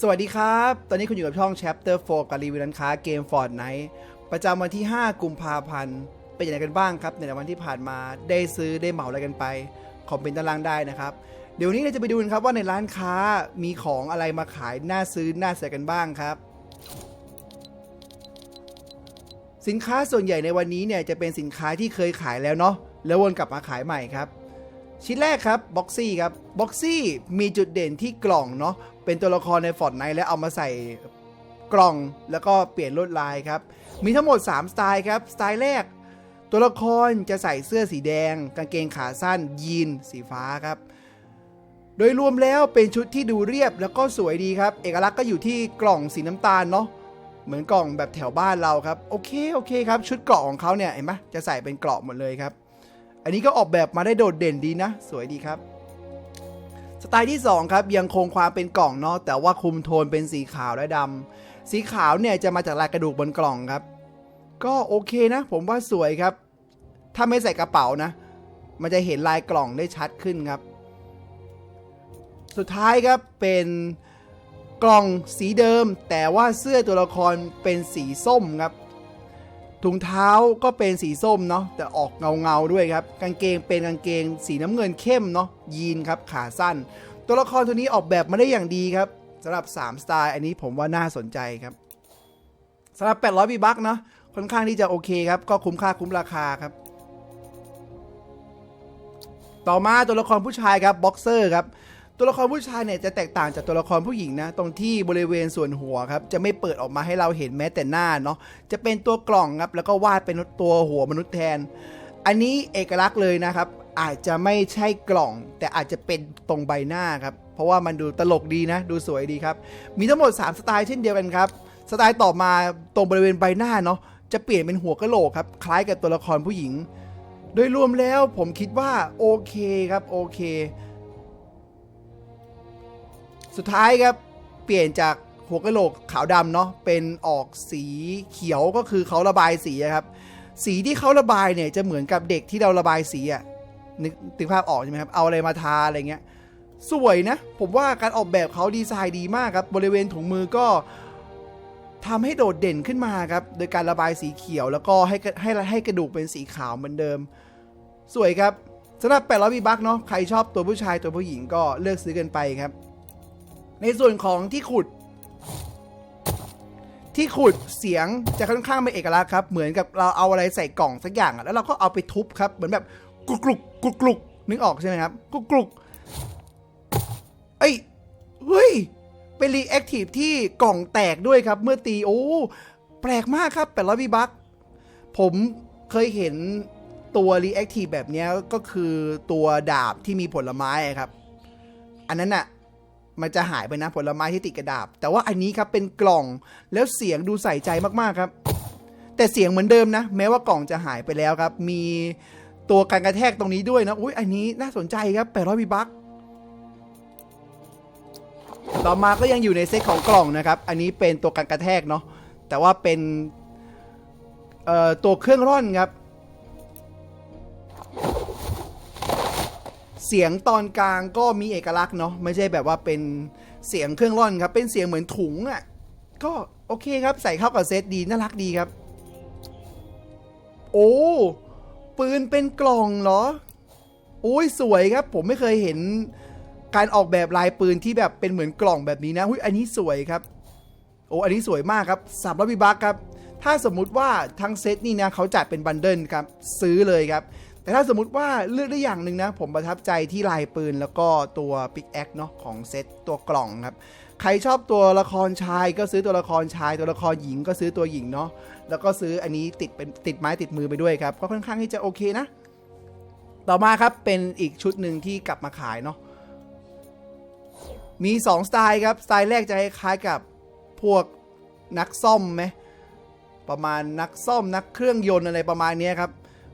สวัสดีครับ ตอนนี้คุณอยู่กับช่อง Chapter 4กับรีวิวร้านค้าเกม Fortnite ประจำวันที่ 5 กุมภาพันธ์ เป็นอย่างไรกันบ้างครับ ในวันที่ผ่านมา ได้ซื้อได้เหมาอะไรกันไป คอมเมนต์ด้านล่างได้นะครับ เดี๋ยววนนี้เราจะไปดูกันครับว่าในร้านค้ามีของอะไรมาขาย น่าซื้อ น่าเสียกันบ้างครับ สินค้าส่วนใหญ่ในวันนี้เนี่ยจะเป็นสินค้าที่เคยขายแล้วเนาะ แล้ววนกลับมาขายใหม่ครับชิ้นแรกครับบ็อกซี่ครับบ็อกซี่มีจุดเด่นที่กล่องเนาะ เป็นตัวละครในฟอร์ดไนแล้วเอามาใส่กล่องแล้วก็เปลี่ยนลวดลายครับ มีทั้งหมด 3 สไตล์ครับ สไตล์แรก ตัวละครจะใส่เสื้อสีแดง กางเกงขาสั้น ยีน สีฟ้าครับ โดยรวมแล้วเป็นชุดที่ดูเรียบแล้วก็สวยดีครับ เอกลักษณ์ก็อยู่ที่กล่องสีน้ำตาลเนาะเหมือนกล่องแบบแถวบ้านเราครับ โอเคโอเคครับ ชุดเกราะของเขาเนี่ยเห็นไหมจะใส่เป็นเกราะหมดเลยครับ อันนี้ก็ออกแบบมาได้โดดเด่นดีนะ สวยดีครับ สไตล์ที่ 2 ครับ ยังคงความเป็นกล่องเนาะแต่ว่าคุมโทนเป็นสีขาวและดำสีขาวเนี่ยจะมาจากลายกระดูกบนกล่องครับ ก็โอเคนะ ผมว่าสวยครับ ถ้าไม่ใส่กระเป๋านะ มันจะเห็นลายกล่องได้ชัดขึ้นครับ สุดท้ายครับเป็นกล่องสีเดิม แต่ว่าเสื้อตัวละครเป็นสีส้มครับ ถุงเท้าก็เป็นสีส้มเนาะแต่ออกเงาเงาๆด้วยครับ กางเกงเป็นกางเกง สีน้ำเงินเข้มเนาะยีนครับขาสั้น ตัวละครตัวนี้ออกแบบมาได้อย่างดีครับสำหรับ 3 สไตล์อันนี้ผมว่าน่าสนใจครับสำหรับ 800บีบักเนาะค่อนข้างที่จะโอเคครับ ก็คุ้มค่าคุ้มราคาครับ ต่อมาตัวละครผู้ชายครับบ็อกเซอร์ครับ ตัวละครผู้ชายเนี่ยจะแตกต่างจากตัวละครผู้หญิงนะ ตรงที่บริเวณส่วนหัวครับ จะไม่เปิดออกมาให้เราเห็นแม้แต่หน้าเนาะจะเป็นตัวกล่องครับ แล้วก็วาดเป็นตัวหัวมนุษย์แทน อันนี้เอกลักษณ์เลยนะครับ อาจจะไม่ใช่กล่อง แต่อาจจะเป็นตรงใบหน้าครับ เพราะว่ามันดูตลกดีนะ ดูสวยดีครับ มีทั้งหมด 3 สไตล์เช่นเดียวกันครับสไตล์ต่อมาตรงบริเวณใบหน้าเนาะจะเปลี่ยนเป็นหัวกะโหลกครับคล้ายกับตัวละครผู้หญิง โดยรวมแล้วผมคิดว่าโอเคครับโอเค สุดท้ายครับเปลี่ยนจากหัวกะโหลกขาวดำเนาะเป็นออกสีเขียวก็คือเขาระบายสีครับ สีที่เขาระบายเนี่ยจะเหมือนกับเด็กที่เราระบายสีอะนึกตึกภาพออกใช่ไหมครับเอาอะไรมาทาอะไรเงี้ยสวยนะ ผมว่าการออกแบบเขาดีไซน์ดีมากครับ บริเวณถุงมือก็ทำให้โดดเด่นขึ้นมาครับ โดยการระบายสีเขียวแล้วก็ให้ให้ให้กระดูกเป็นสีขาวเหมือนเดิม สวยครับสำหรับ800บีบักเนาะใครชอบตัวผู้ชายตัวผู้หญิงก็เลือกซื้อกันไปครับ ในส่วนของที่ขุด ที่ขุดเสียงจะค่อนข้างเป็นเอกลักษณ์ครับ เหมือนกับเราเอาอะไรใส่กล่องสักอย่างอะแล้วเราก็เอาไปทุบครับ เหมือนแบบกรุกกรุกกรุกกรุกนึกออกใช่ไหมครับกรุกกรุกเอ้ยเฮ้ยเป็นรีแอคทีฟที่กล่องแตกด้วยครับ เมื่อตีโอ้แปลกมากครับ800บีบักผมเคยเห็นตัวรีแอคทีฟแบบนี้ก็คือตัวดาบที่มีผลไม้ครับ อันนั้นอะ มันจะหายไปนะผลไม้ที่ติดกระดาษแต่ว่าอันนี้ครับเป็นกล่องแล้วเสียงดูใส่ใจมากๆครับ แต่เสียงเหมือนเดิมนะ แม้ว่ากล่องจะหายไปแล้วครับ มีตัวการกระแทกตรงนี้ด้วยนะอุ้ยอันนี้น่าสนใจครับ800บีบักต่อมาก็ยังอยู่ในเซตของกล่องนะครับ อันนี้เป็นตัวการกระแทกเนาะแต่ว่าเป็นตัวเครื่องร่อนครับ เสียงตอนกลางก็มีเอกลักษณ์เนาะไม่ใช่แบบว่าเป็นเสียงเครื่องร่อนครับ เป็นเสียงเหมือนถุงอะ่ะก็โอเคครับใส่เข้ากับเซตดีน่ารักดีครับ โอ้ปืนเป็นกล่องเหรอโอ้ยสวยครับ ผมไม่เคยเห็นการออกแบบลายปืนที่แบบเป็นเหมือนกล่องแบบนี้นะหุ้ยอันนี้สวยครับ โอ้อันนี้สวยมากครับสามร้อยบิบักครับ ถ้าสมมุติว่าทั้งเซตนี่นะเขาจัดเป็นบันเดิลครับ ซื้อเลยครับ แต่ถ้าสมมติว่าเลือกได้อย่างหนึ่งนะ ผมประทับใจที่ลายปืนแล้วก็ตัวปิกแอคเนาะของเซตตัวกล่องครับ ใครชอบตัวละครชายก็ซื้อตัวละครชาย ตัวละครหญิงก็ซื้อตัวหญิงเนาะแล้วก็ซื้ออันนี้ติดเป็นติดไม้ติดมือไปด้วยครับ ก็ค่อนข้างที่จะโอเคนะ ต่อมาครับเป็นอีกชุดหนึ่งที่กลับมาขายเนาะมี 2 สไตล์ครับ สไตล์แรกจะคล้ายๆกับพวกนักซ่อมไหมประมาณนักซ่อมนักเครื่องยนต์อะไรประมาณนี้ครับ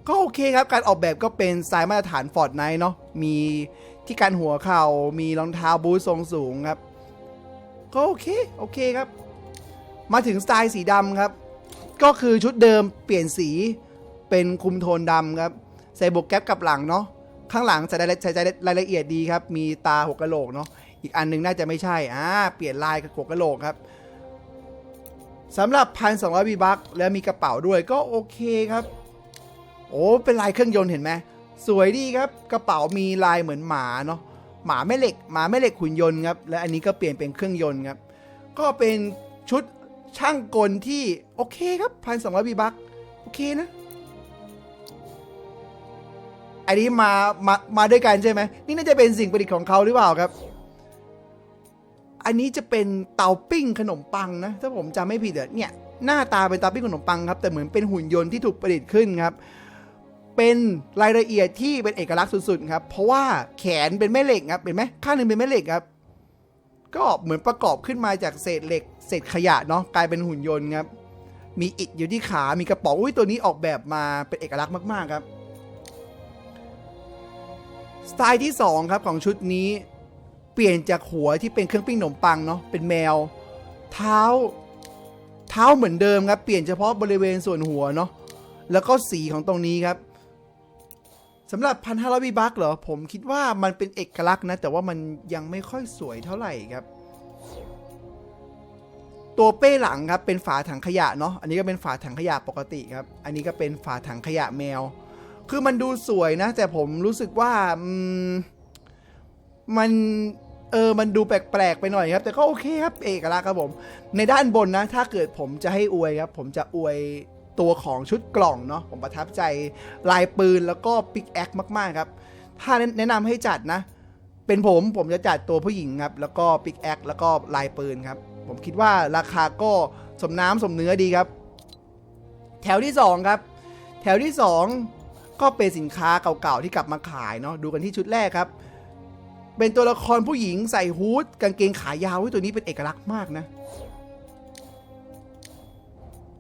ก็โอเคครับ การออกแบบก็เป็นสไตล์มาตรฐานฟอร์ดไนท์เนาะมีที่การหัวเข่ามีรองเท้าบูททรงสูงครับ ก็โอเค โอเคครับ มาถึงสไตล์สีดำครับ ก็คือชุดเดิมเปลี่ยนสีเป็นคุมโทนดำครับ ใส่บวกแก๊ปกับหลังเนาะข้างหลังใส่รายละใส่รายละเอียดดีครับ มีตาหัวกะโหลกเนาะอีกอันหนึงน่าจะไม่ใช่อ่าเปลี่ยนลายกับหัวกะโหลกครับสำหรับ 1,200วีบัคแล้วมีกระเป๋าด้วยก็โอเคครับ โอ้เป็นลายเครื่องยนต์เห็นไหมสวยดีครับกระเป๋ามีลายเหมือนหมาเนาะหมาแม่เหล็กหมาแม่เหล็กหุ่นยนต์ครับและอันนี้ก็เปลี่ยนเป็นเครื่องยนต์ครับก็เป็นชุดช่างกลที่โอเคครับพันสองร้อยบีบักโอเคนะอันนี้มามามาด้วยกันใช่ไหมนี่น่าจะเป็นสิ่งประดิษฐ์ของเขาหรือเปล่าครับ อันนี้จะเป็นเตาปิ้งขนมปังนะถ้าผมจำไม่ผิดเนี่ยหน้าตาเป็นเตาปิ้งขนมปังครับแต่เหมือนเป็นหุ่นยนต์ที่ถูกประดิษฐ์ขึ้นครับ เป็นรายละเอียดที่เป็นเอกลักษณ์สุดๆครับเพราะว่าแขนเป็นแม่เหล็กครับเห็นไหมข้างหนึ่งเป็นแม่เหล็กครับ ก็เหมือนประกอบขึ้นมาจากเศษเหล็ก เศษขยะเนาะกลายเป็นหุ่นยนต์ครับมีอิฐอยู่ที่ขา มีกระป๋องอุ้ยตัวนี้ออกแบบมาเป็นเอกลักษณ์มากๆครับสไตล์ที่2ครับของชุดนี้เปลี่ยนจากหัวที่เป็นเครื่องปิ้งขนมปังเนาะเป็นแมว เท้า เท้าเหมือนเดิมครับ เปลี่ยนเฉพาะบริเวณส่วนหัวเนาะแล้วก็สีของตรงนี้ครับ สำหรับพันห้าร้อยบีบักเหรอ ผมคิดว่ามันเป็นเอกลักษณ์นะ แต่ว่ามันยังไม่ค่อยสวยเท่าไหร่ครับ ตัวเป้หลังครับ เป็นฝาถังขยะเนาะอันนี้ก็เป็นฝาถังขยะปกติครับ อันนี้ก็เป็นฝาถังขยะแมว คือมันดูสวยนะ แต่ผมรู้สึกว่ามันเออ มันดูแปลกๆไปหน่อยครับ แต่ก็โอเคครับ เอกลักษณ์ครับผม ในด้านบนนะ ถ้าเกิดผมจะให้อวยครับ ผมจะอวย ตัวของชุดกล่องเนาะผมประทับใจลายปืนแล้วก็ปิกแอคมาก ๆ ครับ ถ้าแนะนำให้จัดนะ เป็นผมผมจะจัดตัวผู้หญิงครับ แล้วก็ปิกแอคแล้วก็ลายปืนครับ ผมคิดว่าราคาก็สมน้ำสมเนื้อดีครับ แถวที่ 2 ครับ แถวที่ 2 ก็เป็นสินค้าเก่าๆที่กลับมาขายเนาะดูกันที่ชุดแรกครับ เป็นตัวละครผู้หญิงใส่ฮูดกางเกงขายาวเว้ยตัวนี้เป็นเอกลักษณ์มากนะ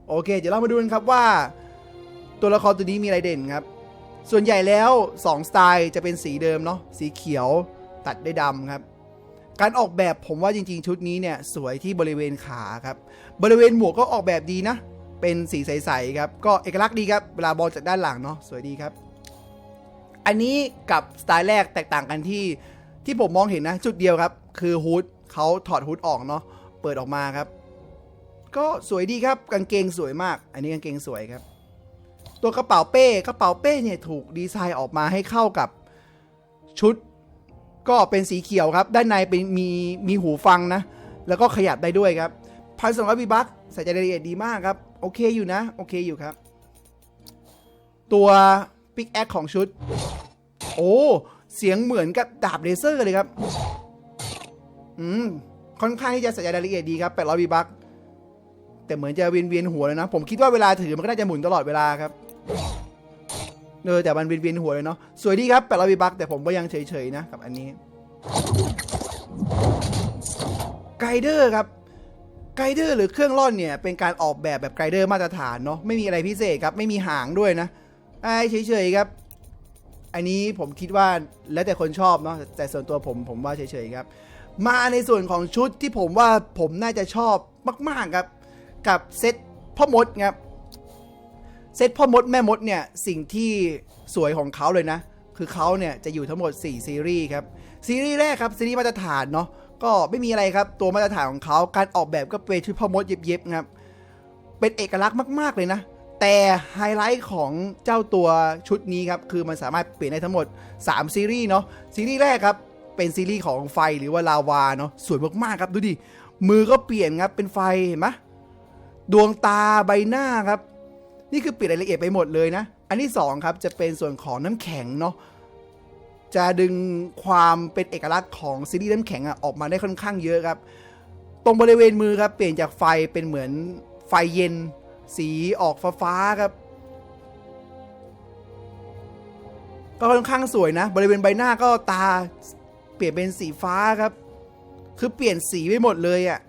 โอเค เดี๋ยวเรามาดูกันครับว่า ตัวละครตัวนี้มีอะไรเด่นครับ ส่วนใหญ่แล้ว 2 สไตล์จะเป็นสีเดิมเนาะสีเขียวตัดด้วยดำครับ การออกแบบผมว่าจริงๆ ชุดนี้เนี่ยสวยที่บริเวณขาครับ บริเวณหมวกก็ออกแบบดีนะ เป็นสีใสๆครับ ก็เอกลักษณ์ดีครับเวลาบอลจากด้านหลังเนาะสวยดีครับ อันนี้กับสไตล์แรกแตกต่างกันที่ที่ผมมองเห็นนะ จุดเดียวครับ คือฮูดเขาถอดฮูดออกเนาะเปิดออกมาครับ ก็สวยดีครับกางเกงสวยมาก อันนี้กางเกงสวยครับ ตัวกระเป๋าเป้กระเป๋าเป้เนี่ยถูกดีไซน์ออกมาให้เข้ากับชุด ก็เป็นสีเขียวครับ ด้านในเป็นมีมีหูฟังนะ แล้วก็ขยับได้ด้วยครับพันสองร้อยบีบัคใส่ใจรายละเอียดดีมากครับ โอเคอยู่นะ โอเคอยู่ครับ ตัวปิกแอคของชุด โอ้ เสียงเหมือนกับดาบเลเซอร์เลยครับ อืม ค่อนข้างที่จะใส่ใจรายละเอียดดีครับ800บีบัค แต่เหมือนจะเวียนเวียนหัวเลยนะ ผมคิดว่าเวลาถือมันก็น่าจะหมุนตลอดเวลาครับเออแต่มันเวียนเวียนหัวเลยเนาะสวยดีครับ800บีบัคแต่ผมก็ยังเฉยๆนะกับอันนี้ไกเดอร์ครับไกเดอร์หรือเครื่องร่อนเนี่ยเป็นการออกแบบแบบไกเดอร์มาตรฐานเนาะไม่มีอะไรพิเศษครับ ไม่มีหางด้วยนะไอ้เฉยๆครับ อันนี้ผมคิดว่าแล้วแต่คนชอบเนาะแต่ส่วนตัวผมผมว่าเฉยๆครับ มาในส่วนของชุดที่ผมว่าผมน่าจะชอบมากๆครับ กับเซตพ่อมดครับเซตพ่อมดแม่มดเนี่ยสิ่งที่สวยของเขาเลยนะ คือเขาเนี่ยจะอยู่ทั้งหมด 4 ซีรีส์ครับ ซีรีส์แรกครับซีรีส์มาตรฐานเนาะก็ไม่มีอะไรครับ ตัวมาตรฐานของเขาการออกแบบก็เป็นชุดพ่อมดเย็บๆครับเป็นเอกลักษณ์มากๆเลยนะ แต่ไฮไลท์ของเจ้าตัวชุดนี้ครับ คือมันสามารถเปลี่ยนได้ทั้งหมด 3 ซีรีส์เนาะซีรีส์แรกครับ เป็นซีรีส์ของไฟหรือว่าลาวาเนาะสวยมากๆครับดูดิมือก็เปลี่ยนครับเป็นไฟเห็นไหม ดวงตาใบหน้าครับ นี่คือเปลี่ยนรายละเอียดไปหมดเลยนะ อันที่2ครับจะเป็นส่วนของน้ำแข็งเนาะจะดึงความเป็นเอกลักษณ์ของซีรีส์น้ำแข็งอออกมาได้ค่อนข้างเยอะครับ ตรงบริเวณมือครับเปลี่ยนจากไฟเป็นเหมือนไฟเย็น สีออกฟ้าๆครับก็ค่อนข้างสวยนะ บริเวณใบหน้าก็ตาเปลี่ยนเป็นสีฟ้าครับ คือเปลี่ยนสีไปหมดเลยอะ่ะ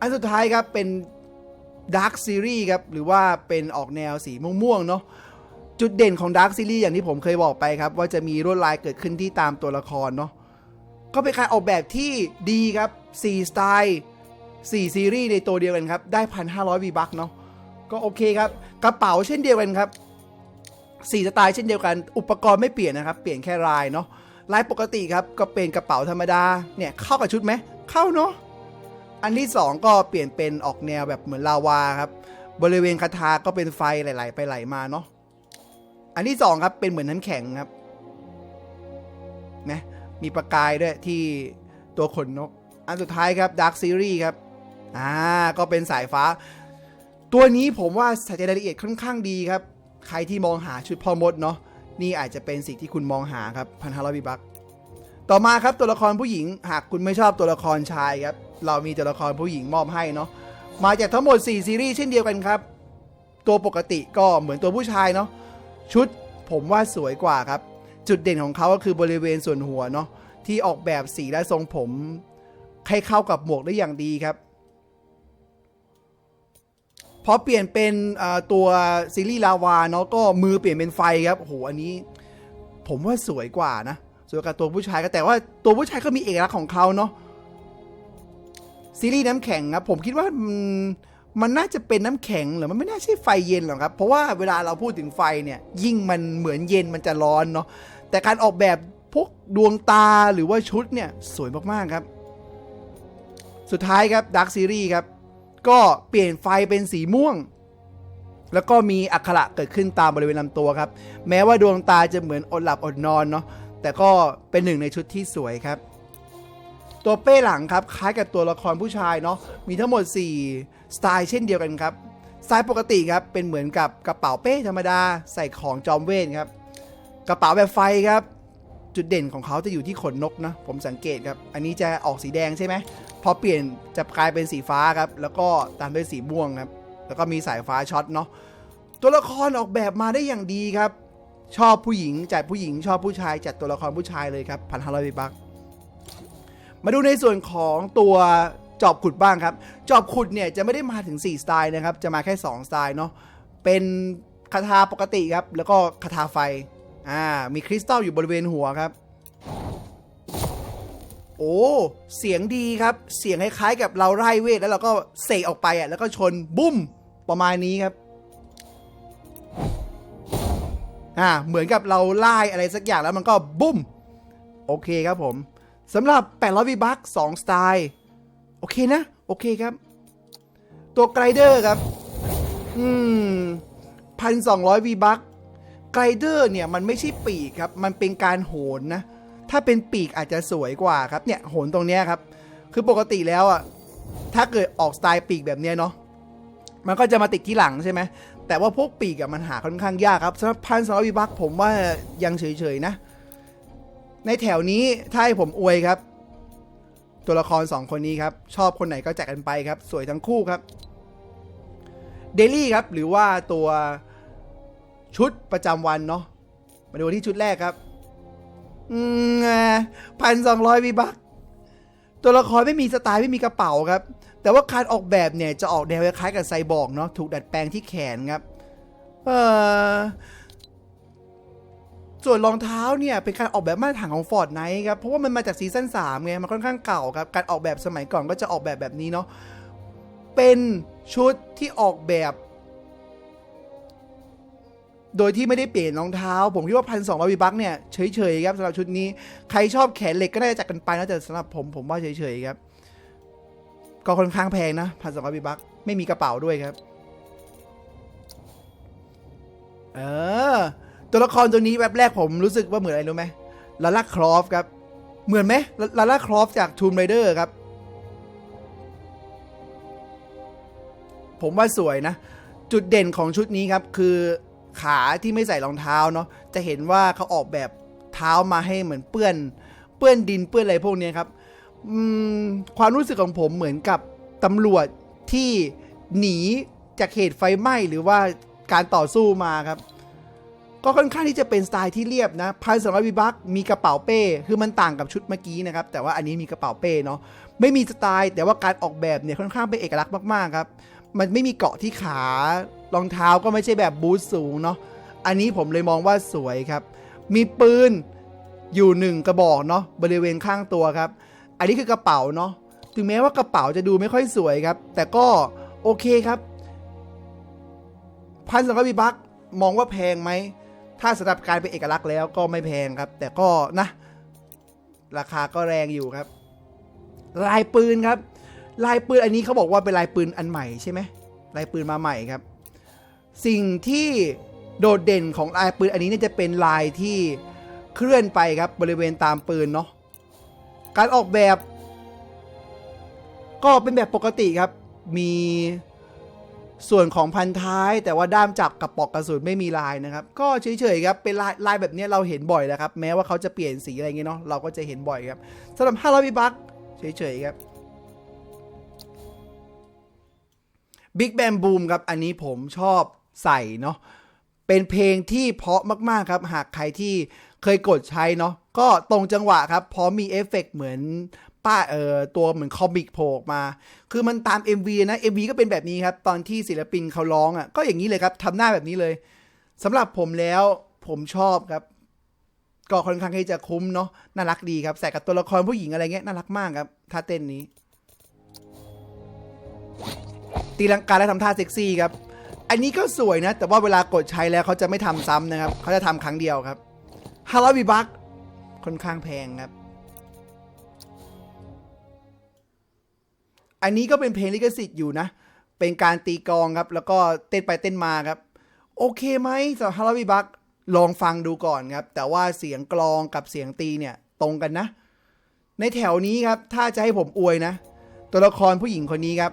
อันสุดท้ายครับเป็น Dark Series ครับ หรือว่าเป็นออกแนวสีม่วงๆเนาะจุดเด่นของ Dark Series อย่างที่ผมเคยบอกไปครับ ว่าจะมีลวดลายเกิดขึ้นที่ตามตัวละครเนาะก็เป็นการออกแบบที่ดีครับ 4 สไตล์ 4 ซีรีส์ในตัวเดียวกันครับ ได้ 1,500วีบัคเนาะก็โอเคครับ กระเป๋าเช่นเดียวกันครับ 4 สไตล์เช่นเดียวกัน อุปกรณ์ไม่เปลี่ยนนะครับ เปลี่ยนแค่ลายเนาะลายปกติครับก็เป็นกระเป๋าธรรมดาเนี่ยเข้ากับชุดไหมเข้าเนาะ อันที่สองก็เปลี่ยนเป็นออกแนวแบบเหมือนลาวาครับ บริเวณคาถาก็เป็นไฟไหลๆไปไหลมาเนาะ อันที่สองครับเป็นเหมือนน้ำแข็งครับนะมีประกายด้วยที่ตัวขนนก อันสุดท้ายครับ Dark Series ครับ อ่า ก็เป็นสายฟ้า ตัวนี้ผมว่าใส่ใจรายละเอียดค่อนข้างดีครับ ใครที่มองหาชุดพ่อมดเนาะ นี่อาจจะเป็นสิ่งที่คุณมองหาครับพันห้าร้อยบิบักต่อมาครับตัวละครผู้หญิงหากคุณไม่ชอบตัวละครชายครับ เรามีตัวละครผู้หญิงมอบให้เนาะมาจากทั้งหมด 4 ซีรีส์เช่นเดียวกันครับ ตัวปกติก็เหมือนตัวผู้ชายเนาะชุดผมว่าสวยกว่าครับ จุดเด่นของเขาก็คือบริเวณส่วนหัวเนาะที่ออกแบบสีและทรงผม ให้เข้ากับหมวกได้อย่างดีครับพอเปลี่ยนเป็นตัวซีรีส์ลาวาเนาะก็มือเปลี่ยนเป็นไฟครับโอ้โหอันนี้ ผมว่าสวยกว่านะสวยกว่าตัวผู้ชายก็แต่ว่าตัวผู้ชายก็มีเอกลักษณ์ของเขาเนาะ ซีรีส์น้ำแข็งครับผมคิดว่ามันน่าจะเป็นน้ำแข็งหรือมันไม่น่าใช่ไฟเย็นหรอกครับ เพราะว่าเวลาเราพูดถึงไฟเนี่ย ยิ่งมันเหมือนเย็นมันจะร้อนเนาะแต่การออกแบบพวกดวงตาหรือว่าชุดเนี่ย สวยมากๆครับ สุดท้ายครับด a r k กซีรีส์ครับ ก็เปลี่ยนไฟเป็นสีม่วง แล้วก็มีอักขระเกิดขึ้นตามบริเวณลำตัวครับ แม้ว่าดวงตาจะเหมือนอดหลับอดนอนเนาะแต่ก็เป็นหนึ่งในชุดที่สวยครับ ตัวเป้หลังครับคล้ายกับตัวละครผู้ชายเนาะมีทั้งหมด 4 สไตล์เช่นเดียวกันครับสไตล์ปกติครับเป็นเหมือนกับกระเป๋าเป้ธรรมดาใส่ของจอมเวทครับกระเป๋าแบบไฟครับ จุดเด่นของเขาจะอยู่ที่ขนนกนะผมสังเกตครับ อันนี้จะออกสีแดงใช่ไหมพอเปลี่ยนจะกลายเป็นสีฟ้าครับ แล้วก็ตามด้วยสีม่วงครับ แล้วก็มีสายฟ้าช็อตเนาะตัวละครออกแบบมาได้อย่างดีครับ ชอบผู้หญิงจัดผู้หญิง ชอบผู้ชายจัดตัวละครผู้ชายเลยครับพันห้าร้อยบัก มาดูในส่วนของตัวจอบขุดบ้างครับ จอบขุดเนี่ยจะไม่ได้มาถึง 4 สไตล์นะครับ จะมาแค่ 2 สไตล์เนาะ เป็นคาถาปกติครับ แล้วก็คาถาไฟ อ่า มีคริสตัลอยู่บริเวณหัวครับ โอ้ เสียงดีครับ เสียงคล้ายๆกับเราไล่เวท แล้วเราก็เสกออกไปอะ แล้วก็ชนบุ้ม ประมาณนี้ครับ อ่า เหมือนกับเราไล่อะไรสักอย่างแล้วมันก็บุ้ม โอเคครับผม สำหรับ 800วีบัค2สไตล์ โอเคนะ โอเคครับ ตัวไกรเดอร์ครับ อืมพันสองร้อยวีบัคไกรเดอร์เนี่ยมันไม่ใช่ปีกครับ มันเป็นการโหนนะ ถ้าเป็นปีกอาจจะสวยกว่าครับ เนี่ยโหนตรงเนี้ยครับ คือปกติแล้วอะ ถ้าเกิดออกสไตล์ปีกแบบเนี้ยเนาะ มันก็จะมาติดที่หลังใช่ไหม แต่ว่าพวกปีกอะมันหาค่อนข้างยากครับสำหรับพันสองร้อยวีบัคผมว่ายังเฉยๆนะ ในแถวนี้ถ้าให้ผมอวยครับ ตัวละคร 2 คนนี้ครับ ชอบคนไหนก็จัดกันไปครับ สวยทั้งคู่ครับเดลี่ครับ หรือว่าตัวชุดประจำวันเนาะมาดูที่ชุดแรกครับพันสองร้อยวีบักตัวละครไม่มีสไตล์ไม่มีกระเป๋าครับ แต่ว่าการออกแบบเนี่ยจะออกแนวคล้ายกับไซบอร์กเนาะถูกดัดแปลงที่แขนครับ เออ ส่วนรองเท้าเนี่ยเป็นการออกแบบมาตรฐานของ Ford Night ครับ เพราะว่ามันมาจากซีซั่น3ไง มันค่อนข้างเก่าครับ การออกแบบสมัยก่อนก็จะออกแบบแบบนี้เนาะ เป็นชุดที่ออกแบบ โดยที่ไม่ได้เปลี่ยนรองเท้า ผมคิดว่าพันสองร้อยวีบักเนี่ยเฉยๆครับสำหรับชุดนี้ ใครชอบแขนเหล็กก็น่าจะจัดกันไปนะแต่สำหรับผมผมว่าเฉยๆครับ ก็ค่อนข้างแพงนะพันสองร้อยวีบักไม่มีกระเป๋าด้วยครับ เออ ตัวละครตัวนี้แบบแรกผมรู้สึกว่าเหมือนอะไรรู้ไหมลาล่าครอฟครับ เหมือนไหมลาล่าครอฟจากทูมไรเดอร์ครับ ผมว่าสวยนะ จุดเด่นของชุดนี้ครับ คือขาที่ไม่ใส่รองเท้าเนาะจะเห็นว่าเขาออกแบบเท้ามาให้เหมือนเปื้อน เปื้อนดินเปื้อนอะไรพวกนี้ครับความรู้สึกของผมเหมือนกับตำรวจที่หนีจากเหตุไฟไหม้หรือว่าการต่อสู้มาครับ ก็ค่อนข้างที่จะเป็นสไตล์ที่เรียบนะพันสองร้อยวิบักมีกระเป๋าเป้ คือมันต่างกับชุดเมื่อกี้นะครับ แต่ว่าอันนี้มีกระเป๋าเป้เนาะ ไม่มีสไตล์ แต่ว่าการออกแบบเนี่ยค่อนข้างเป็นเอกลักษณ์มากๆครับ มันไม่มีเกาะที่ขา รองเท้าก็ไม่ใช่แบบบูทสูงเนาะ อันนี้ผมเลยมองว่าสวยครับ มีปืนอยู่หนึ่งกระบอกเนาะบริเวณข้างตัวครับ อันนี้คือกระเป๋าเนาะ ถึงแม้ว่ากระเป๋าจะดูไม่ค่อยสวยครับ แต่ก็โอเคครับพันสองร้อยบักมองว่าแพงไหม ถ้าสำหรับการเป็นเอกลักษณ์แล้วก็ไม่แพงครับ แต่ก็นะ ราคาก็แรงอยู่ครับ ลายปืนครับ ลายปืนอันนี้เขาบอกว่าเป็นลายปืนอันใหม่ใช่ไหมลายปืนมาใหม่ครับ สิ่งที่โดดเด่นของลายปืนอันนี้เนี่ยจะเป็นลายที่เคลื่อนไปครับบริเวณตามปืนเนาะการออกแบบ ก็เป็นแบบปกติครับ มี ส่วนของพันท้ายแต่ว่าด้ามจับกับปอกกระสุนไม่มีลายนะครับ ก็เฉยๆครับเป็นลายลายแบบนี้เราเห็นบ่อยแล้วครับ แม้ว่าเขาจะเปลี่ยนสีอะไรเงี้ยเนาะเราก็จะเห็นบ่อยครับสำหรับ500บิบักเฉยๆครับ Big Bam Boom ครับ อันนี้ผมชอบใส่เนาะเป็นเพลงที่เพาะมากๆครับ หากใครที่เคยกดใช้เนาะก็ตรงจังหวะครับพร้อมมีเอฟเฟกต์เหมือน ป้าเออตัวเหมือนคอมิกโผล่ออกมา คือมันตาม MV นะ MV ก็เป็นแบบนี้ครับ ตอนที่ศิลปินเขาร้องอะ ก็อย่างนี้เลยครับทำหน้าแบบนี้เลยสำหรับผมแล้วผมชอบครับ ก็ค่อนข้างที่จะคุ้มเนาะน่ารักดีครับใส่กับตัวละครผู้หญิงอะไรเงี้ยน่ารักมากครับท่าเต้นนี้ ตีลังกาและทำท่าเซ็กซี่ครับ อันนี้ก็สวยนะ แต่ว่าเวลากดใช้แล้วเขาจะไม่ทำซ้ำนะครับ เขาจะทำครั้งเดียวครับฮาร์ลวีบักค่อนข้างแพงครับ อันนี้ก็เป็นเพลงลิขสิทธิ์อยู่นะ เป็นการตีกองครับ แล้วก็เต้นไปเต้นมาครับ โอเคไหมสำหรับฮาร์วีบักลองฟังดูก่อนครับ แต่ว่าเสียงกลองกับเสียงตีเนี่ยตรงกันนะ ในแถวนี้ครับ ถ้าจะให้ผมอวยนะ ตัวละครผู้หญิงคนนี้ครับ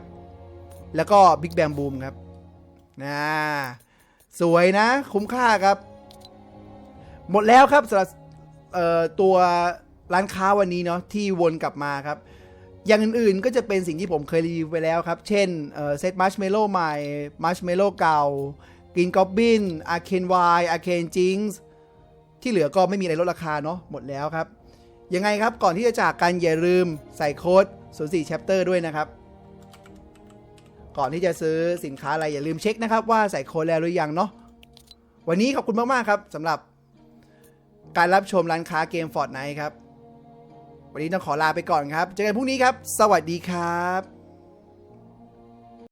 แล้วก็บิ๊กแบมบูมครับนะสวยนะ คุ้มค่าครับ หมดแล้วครับสำหรับตัวร้านค้าวันนี้เนาะที่วนกลับมาครับ อย่างอื่นๆก็จะเป็นสิ่งที่ผมเคยรีวิวไปแล้วครับ เช่นเซตมัชเมลโล่ใหม่มัชเมลโล่เก่ากินกอบบินอาเคนวายอาเคนจิงส์ที่เหลือก็ไม่มีอะไรลดราคาเนาะหมดแล้วครับ ยังไงครับก่อนที่จะจากกันอย่าลืมใส่โค้ด 04 chapter ด้วยนะครับ ก่อนที่จะซื้อสินค้าอะไรอย่าลืมเช็คนะครับว่าใส่โค้ดแล้วหรือยังเนาะวันนี้ขอบคุณมาก ๆ ครับสำหรับการรับชมร้านค้าเกม Fortnite ครับ วันนี้ต้องขอลาไปก่อนครับ เจอกันพรุ่งนี้ครับ สวัสดีครับ